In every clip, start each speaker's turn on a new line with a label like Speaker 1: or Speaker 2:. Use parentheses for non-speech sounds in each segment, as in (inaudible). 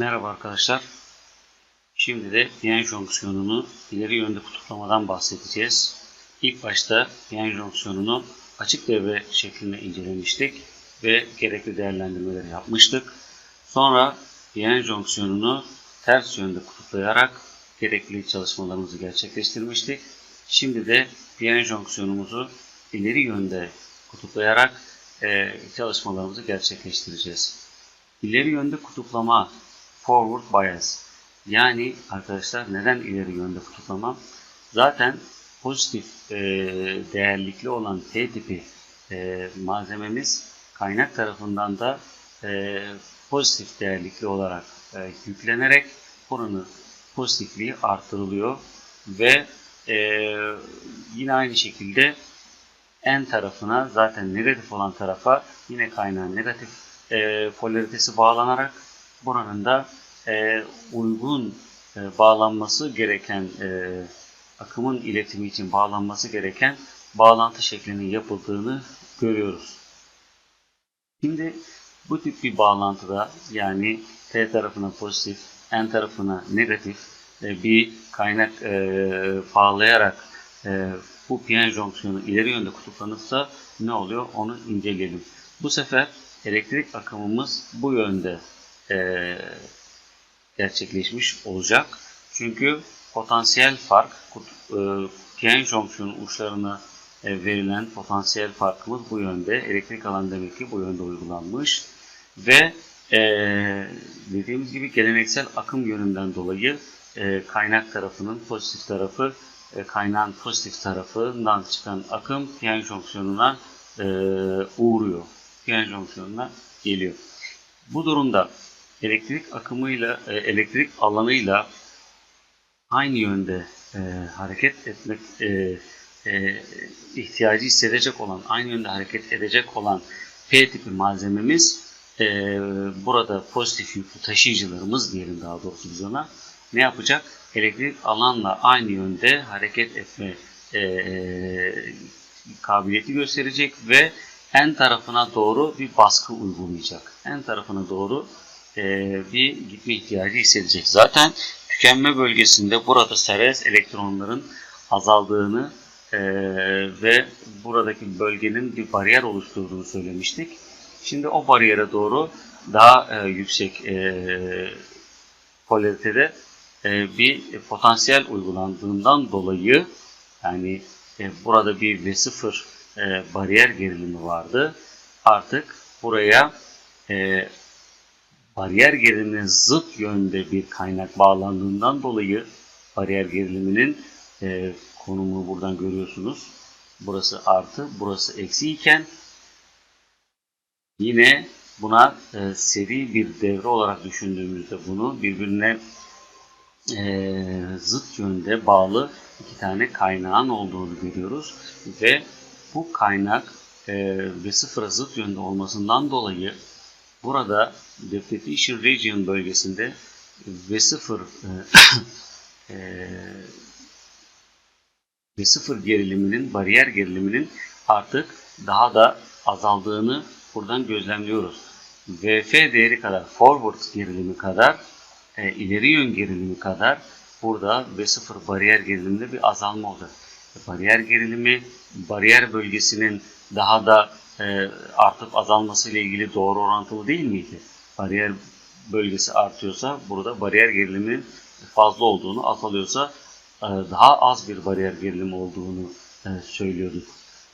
Speaker 1: Merhaba arkadaşlar. Şimdi de piyen jonksiyonunu ileri yönde kutuplamadan bahsedeceğiz. İlk başta piyen jonksiyonunu açık devre şeklinde incelemiştik ve gerekli değerlendirmeleri yapmıştık. Sonra piyen jonksiyonunu ters yönde kutuplayarak gerekli çalışmalarımızı gerçekleştirmiştik. Şimdi de piyen jonksiyonumuzu ileri yönde kutuplayarak çalışmalarımızı gerçekleştireceğiz. İleri yönde kutuplama forward bias. Yani arkadaşlar neden ileri yönde kutuplama? Zaten pozitif e, değerlikli olan T tipi e, malzememiz kaynak tarafından da e, pozitif değerlikli olarak e, yüklenerek buranın pozitifliği artırılıyor ve e, yine aynı şekilde en tarafına zaten negatif olan tarafa yine kaynağın negatif e, polaritesi bağlanarak buranın da e, uygun e, bağlanması gereken e, akımın iletimi için bağlanması gereken bağlantı şeklinin yapıldığını görüyoruz. Şimdi bu tip bir bağlantıda yani T tarafına pozitif, N tarafına negatif e, bir kaynak e, bağlayarak e, bu piyen jonksiyonu ileri yönde kutuplanırsa ne oluyor onu inceleyelim. Bu sefer elektrik akımımız bu yönde e, gerçekleşmiş olacak. Çünkü potansiyel fark, e, piyen uçlarına e, verilen potansiyel farkımız bu yönde. Elektrik alan demek ki bu yönde uygulanmış. Ve e, dediğimiz gibi geleneksel akım yönünden dolayı e, kaynak tarafının pozitif tarafı, e, kaynağın pozitif tarafından çıkan akım piyen jonksiyonuna e, uğruyor. Piyen jonksiyonuna geliyor. Bu durumda elektrik akımıyla, e, elektrik alanıyla aynı yönde e, hareket etmek e, e, ihtiyacı hissedecek olan, aynı yönde hareket edecek olan P tipi malzememiz e, burada pozitif yüklü taşıyıcılarımız diyelim daha doğrusu biz ona ne yapacak? Elektrik alanla aynı yönde hareket etme e, kabiliyeti gösterecek ve en tarafına doğru bir baskı uygulayacak. En tarafına doğru bir gitme ihtiyacı hissedecek. Zaten tükenme bölgesinde burada serbest elektronların azaldığını e, ve buradaki bölgenin bir bariyer oluşturduğunu söylemiştik. Şimdi o bariyere doğru daha e, yüksek e, polaritede e, bir potansiyel uygulandığından dolayı yani e, burada bir V0 e, bariyer gerilimi vardı. Artık buraya e, bariyer gerilimine zıt yönde bir kaynak bağlandığından dolayı bariyer geriliminin e, konumunu buradan görüyorsunuz. Burası artı, burası eksi iken yine buna e, seri bir devre olarak düşündüğümüzde bunu birbirine e, zıt yönde bağlı iki tane kaynağın olduğunu görüyoruz ve bu kaynak e, ve sıfıra zıt yönde olmasından dolayı burada depreciation region bölgesinde V0 e, (coughs) e, V0 geriliminin, bariyer geriliminin artık daha da azaldığını buradan gözlemliyoruz. VF değeri kadar, forward gerilimi kadar, e, ileri yön gerilimi kadar burada V0 bariyer geriliminde bir azalma olacak. Bariyer gerilimi, bariyer bölgesinin daha da e, artıp azalması ile ilgili doğru orantılı değil miydi? Bariyer bölgesi artıyorsa burada bariyer geriliminin fazla olduğunu, azalıyorsa e, daha az bir bariyer gerilimi olduğunu e, söylüyorduk.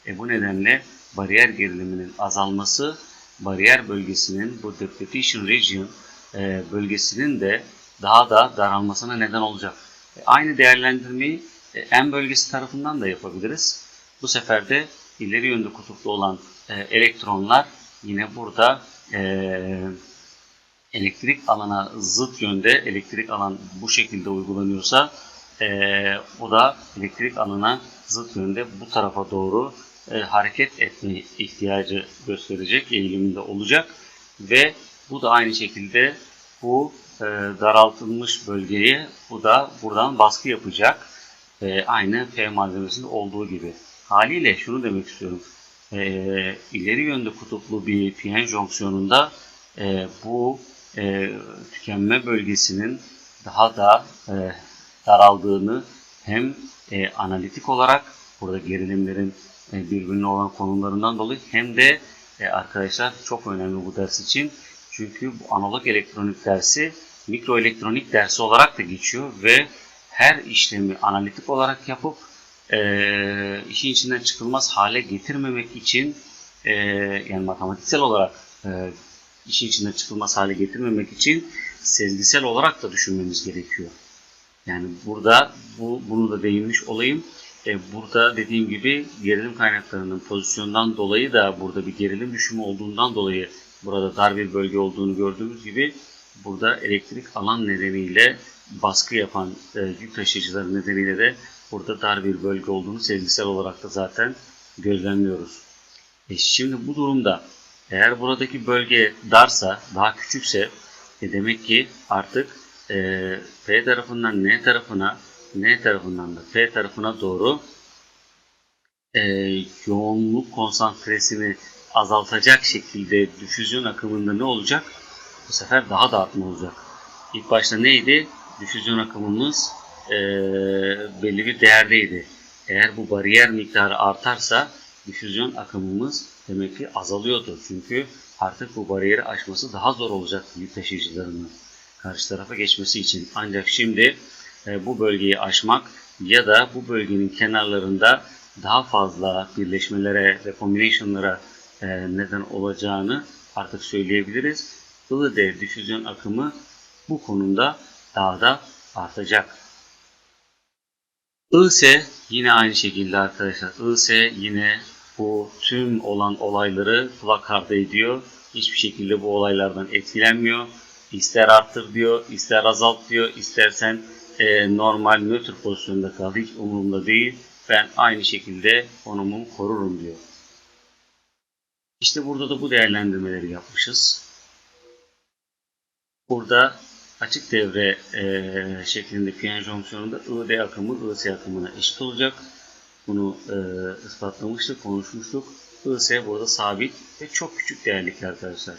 Speaker 1: E, bu nedenle bariyer geriliminin azalması bariyer bölgesinin bu depreciation region bölgesinin de daha da daralmasına neden olacak. E, aynı değerlendirmeyi e, M bölgesi tarafından da yapabiliriz. Bu sefer de ileri yönde kutuplu olan e, elektronlar yine burada e, elektrik alana zıt yönde elektrik alan bu şekilde uygulanıyorsa e, o da elektrik alana zıt yönde bu tarafa doğru e, hareket etme ihtiyacı gösterecek eğiliminde olacak ve bu da aynı şekilde bu e, daraltılmış bölgeye bu da buradan baskı yapacak. E, aynı P malzemesinde olduğu gibi. Haliyle şunu demek istiyorum. E, ileri yönde kutuplu bir piyen jonksiyonunda e, bu e, tükenme bölgesinin daha da e, daraldığını hem e, analitik olarak burada gerilimlerin e, birbirine olan konumlarından dolayı hem de e, arkadaşlar çok önemli bu ders için. Çünkü bu analog elektronik dersi mikroelektronik dersi olarak da geçiyor ve her işlemi analitik olarak yapıp e, işin içinden çıkılmaz hale getirmemek için e, yani matematiksel olarak e, işin içinden çıkılmaz hale getirmemek için sezgisel olarak da düşünmemiz gerekiyor. Yani burada bu bunu da değinmiş olayım. E, burada dediğim gibi gerilim kaynaklarının pozisyondan dolayı da burada bir gerilim düşümü olduğundan dolayı burada dar bir bölge olduğunu gördüğümüz gibi burada elektrik alan nedeniyle baskı yapan e, yük taşıyıcıları nedeniyle de burada dar bir bölge olduğunu sezgisel olarak da zaten gözlemliyoruz. E şimdi bu durumda eğer buradaki bölge darsa, daha küçükse e demek ki artık e, P tarafından N tarafına, N tarafından da P tarafına doğru e, yoğunluk konsantresini azaltacak şekilde difüzyon akımında ne olacak? Bu sefer daha da olacak. İlk başta neydi? Difüzyon akımımız e, belli bir değerdeydi. Eğer bu bariyer miktarı artarsa difüzyon akımımız demek ki azalıyordu. Çünkü artık bu bariyeri aşması daha zor olacak yük taşıyıcılarının karşı tarafa geçmesi için. Ancak şimdi e, bu bölgeyi aşmak ya da bu bölgenin kenarlarında daha fazla birleşmelere ve combination'lara e, neden olacağını artık söyleyebiliriz. ID difüzyon akımı bu konumda daha da artacak. IS yine aynı şekilde arkadaşlar. IS yine bu tüm olan olayları kulak ardı ediyor. Hiçbir şekilde bu olaylardan etkilenmiyor. İster arttır diyor, ister azalt diyor, istersen e, normal nötr pozisyonda kal. Hiç umurumda değil. Ben aynı şekilde konumumu korurum diyor. İşte burada da bu değerlendirmeleri yapmışız. Burada açık devre e, şeklinde piyon jonksiyonunda ID akımı IS akımına eşit olacak. Bunu e, ispatlamıştık, konuşmuştuk. IS burada sabit ve çok küçük değerlikler arkadaşlar.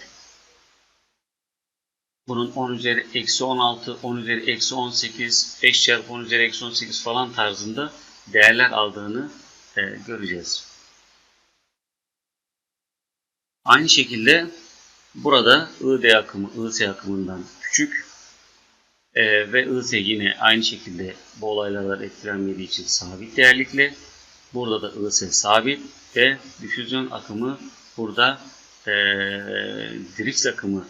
Speaker 1: Bunun 10 üzeri eksi 16, 10 üzeri eksi 18, 5 çarpı 10 üzeri eksi 18 falan tarzında değerler aldığını e, göreceğiz. Aynı şekilde burada ID akımı IS akımından küçük e, ve IS yine aynı şekilde bu olaylardan etkilenmediği için sabit değerlikli. Burada da IS sabit ve difüzyon akımı burada e, drift akımı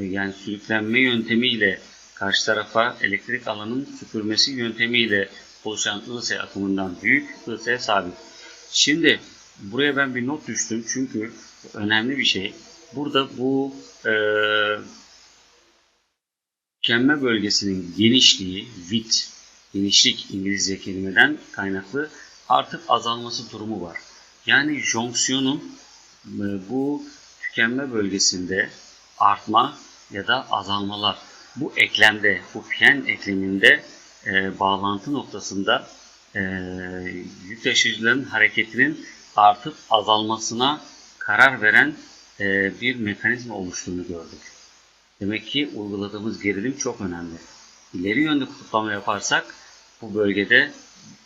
Speaker 1: yani sürüklenme yöntemiyle karşı tarafa elektrik alanın süpürmesi yöntemiyle oluşan IS akımından büyük, IS sabit. Şimdi buraya ben bir not düştüm çünkü önemli bir şey. Burada bu e, tükenme bölgesinin genişliği, width, genişlik İngilizce kelimeden kaynaklı artık azalması durumu var. Yani jonksiyonun e, bu tükenme bölgesinde artma ya da azalmalar bu eklemde, bu piyen ekleminde e, bağlantı noktasında e, yük taşıyıcıların hareketinin artıp azalmasına karar veren e, bir mekanizma oluştuğunu gördük. Demek ki uyguladığımız gerilim çok önemli. İleri yönde kutuplama yaparsak bu bölgede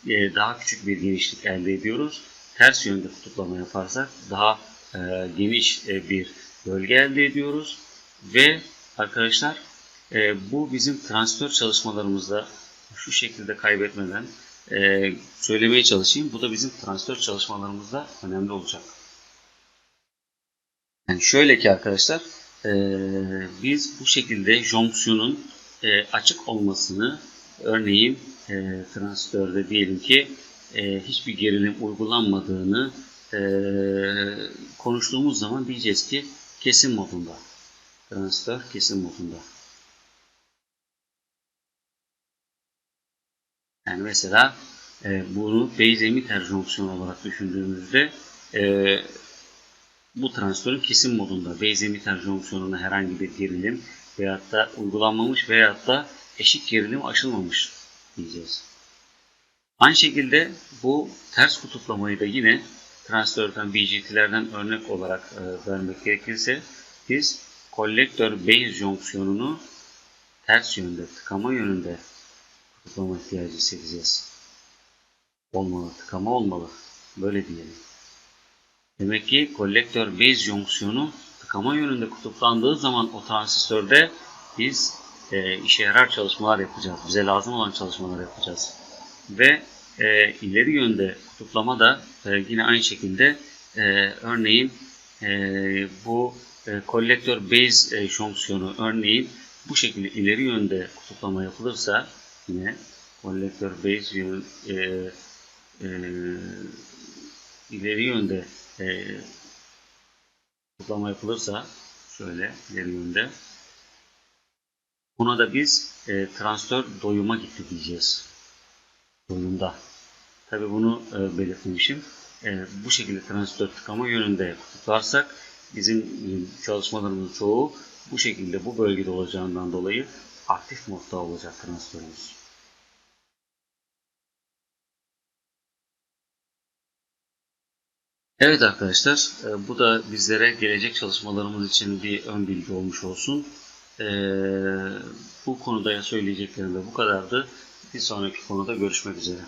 Speaker 1: e, daha küçük bir genişlik elde ediyoruz. Ters yönde kutuplama yaparsak daha e, geniş e, bir bölge elde ediyoruz. Ve arkadaşlar bu bizim transistör çalışmalarımızda şu şekilde kaybetmeden söylemeye çalışayım. Bu da bizim transistör çalışmalarımızda önemli olacak. Yani şöyle ki arkadaşlar e, biz bu şekilde jonksiyonun e, açık olmasını örneğin e, transistörde diyelim ki e, hiçbir gerilim uygulanmadığını e, konuştuğumuz zaman diyeceğiz ki kesim modunda. Transistör kesim modunda. Yani mesela e, bunu base emitter jonksiyonu olarak düşündüğümüzde e, bu transistörün kesim modunda base emitter jonksiyonuna herhangi bir gerilim veyahut da uygulanmamış veyahut da eşik gerilim aşılmamış diyeceğiz. Aynı şekilde bu ters kutuplamayı da yine transistörden BGT'lerden örnek olarak e, vermek gerekirse biz kolektör base jonksiyonunu ters yönde, tıkama yönünde kutuplama ihtiyacı hissedeceğiz. Olmalı, tıkama olmalı. Böyle diyelim. Demek ki kolektör base jonksiyonu tıkama yönünde kutuplandığı zaman o transistörde biz e, işe yarar çalışmalar yapacağız. Bize lazım olan çalışmalar yapacağız. Ve e, ileri yönde kutuplama da e, yine aynı şekilde e, örneğin e, bu e, kolektör base e, jonksiyonu örneğin bu şekilde ileri yönde kutuplama yapılırsa yine kolektör base e, e, ileri yönde e, kutuplama yapılırsa şöyle ileri yönde buna da biz e, transistör doyuma gitti diyeceğiz. Doyumda. Tabi bunu e, belirtmemişim. E, bu şekilde transistör tıkama yönünde kutuplarsak bizim e, çalışmalarımızın çoğu bu şekilde bu bölgede olacağından dolayı aktif modda olacak transistörümüz. Evet arkadaşlar, e, bu da bizlere gelecek çalışmalarımız için bir ön bilgi olmuş olsun. E, bu konuda söyleyeceklerim de bu kadardı. Bir sonraki konuda görüşmek üzere.